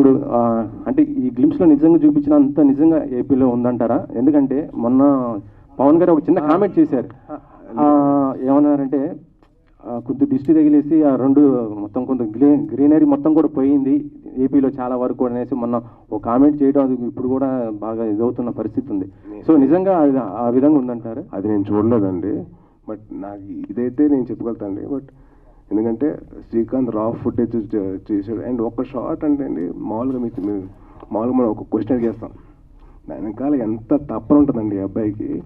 ఇప్పుడు అంటే ఈ గ్లిమ్స్లో నిజంగా చూపించినంత నిజంగా ఏపీలో ఉందంటారా? ఎందుకంటే మొన్న పవన్ గారు ఒక చిన్న కామెంట్ చేశారు. ఏమన్నారంటే కొద్ది దిష్టి తగిలేసి ఆ రెండు మొత్తం కొంత గ్రీ గ్రీనరీ మొత్తం కూడా పోయింది ఏపీలో చాలా వరకు కూడా అనేసి మొన్న ఒక కామెంట్ చేయడం అది ఇప్పుడు కూడా బాగా ఇదవుతున్న పరిస్థితి ఉంది. సో నిజంగా ఆ విధంగా ఉందంటారు? అది నేను చూడలేదండి. బట్ నాకు ఇదైతే నేను చెప్పగలుగుతానండి బట్ ఎందుకంటే శ్రీకాంత్ రా ఫుటేజ్ చేశాడు. అండ్ ఒక షార్ట్ అంటే అండి మామూలుగా మీకు మామూలుగా మనం ఒక క్వశ్చన్ అడిగేస్తాం. దాని వెనకాల ఎంత తప్పన ఉంటుందండి అబ్బాయికి.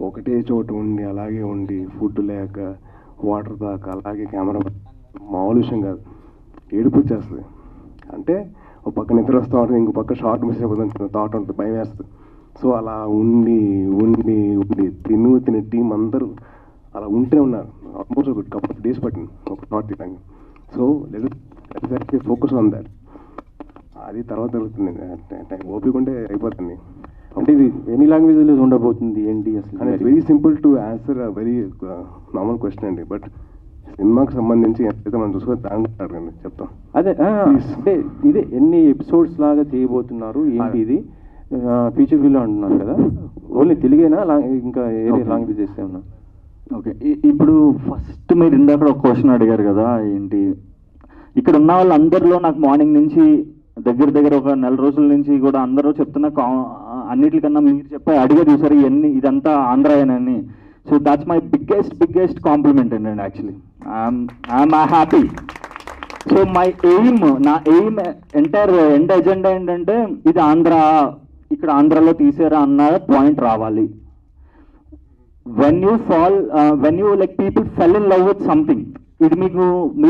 ఒకటే చోట ఉండి అలాగే ఉండి ఫుడ్ లేక వాటర్ దాకా అలాగే కెమెరా మామూలు విషయం కాదు. ఏడుపు వచ్చేస్తుంది. అంటే ఒక పక్క నిద్ర వస్తూ ఉంటుంది ఇంకో పక్క షార్ట్ మిస్ అయిపోతుంది థాట్ ఉంటుంది భయం వేస్తుంది. సో అలా ఉండి ఉండి ఉండి తిను తిని టీం అందరూ అలా ఉంటూనే ఉన్నారు ఆల్మోస్ట్ ఒక కపుల్ ఆఫ్ డేస్ పట్టింది. ఒక షార్ట్ తీయడానికి so let focus on that అది తర్వాత జరుగుతుంది. ఓపిక ఉంటే అయిపోతుంది. అంటే ఇది ఎన్ని లాంగ్వేజ్లో ఉండబోతుంది? ఏంటి అసలు very simple to answer very normal question అండి. బట్ సినిమాకి సంబంధించి ఎంతైతే మనం చూసుకొని దాని అడగండి. చెప్తాం. అదే అంటే ఇదే ఎన్ని ఎపిసోడ్స్ లాగా చేయబోతున్నారు? ఏంటి ఇది? ఫీచర్ ఫిల్మ్ అంటున్నారు కదా. ఓన్లీ తెలుగేనా? ఇంకా. లాంగ్వేజ్ చేస్తే ఉన్నా ఓకే. ఇప్పుడు ఫస్ట్ మీరు ఇందాక ఒక క్వశ్చన్ అడిగారు కదా ఏంటి? ఇక్కడ ఉన్న వాళ్ళందరిలో నాకు మార్నింగ్ నుంచి దగ్గర దగ్గర ఒక నెల రోజుల నుంచి కూడా అందరూ చెప్తున్న కా అన్నిటికన్నా మీరు చెప్పే అడిగారు చూసారు ఇవన్నీ ఇదంతా ఆంధ్రాయనని. So that's my biggest biggest compliment అండి actually I'm happy so my aim నా ఎయిమ్ ఎంటైర్ ఎండ్ ఎజెండా ఏంటంటే ఇది ఆంధ్ర ఇక్కడ ఆంధ్రాలో తీసారా అన్న పాయింట్ రావాలి. When you fall when you like people fell in love with something ఇది మీకు మీరు